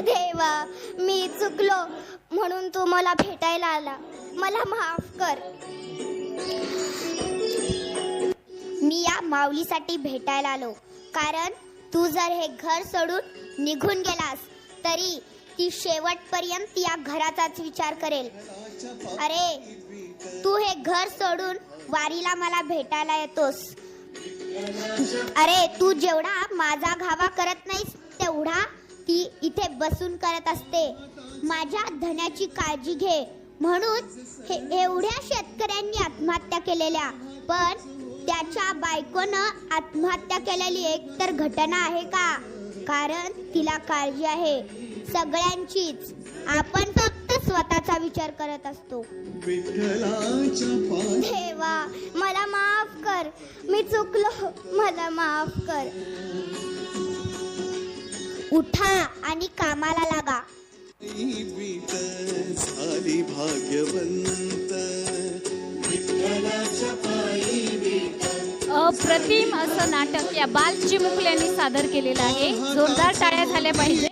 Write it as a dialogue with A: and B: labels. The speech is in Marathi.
A: देवा मी चुकलो म्हणून तू मला भेटायला आला. मला माफ कर. मी या माऊलीसाठी भेटायला आलो. कारण तू जर हे घर सोडून निघून गेलास तरी ती शेवटपर्यंत या घराचाच विचार करेल. अरे तू हे घर सोडून वारीला मला भेटायला येतोस. अरे तू जेवढा माझा घावा करत नाहीस तेवढा बसून करत असते. माझ्या धनाची काळजी घे. म्हणून हे एवढ्या शेतकऱ्यांनी आत्महत्या केलेल्या. पण त्याच्या बायकोनं आत्महत्या केलेली एक तर घटना आहे का? कारण तिला काळजी आहे. सगळ्यांचीच. आपण फक्त स्वतःचा विचार करत असतो. देवा मला माफ कर. मी चुकलो. मला माफ कर. उठा आणि कामाला लागा.
B: झाली भाग्यवंत.
C: अप्रतिम असं नाटक या बाल चिमुकल्यांनी सादर केलेलं आहे. जोरदार टाळ्या झाल्या पाहिजे.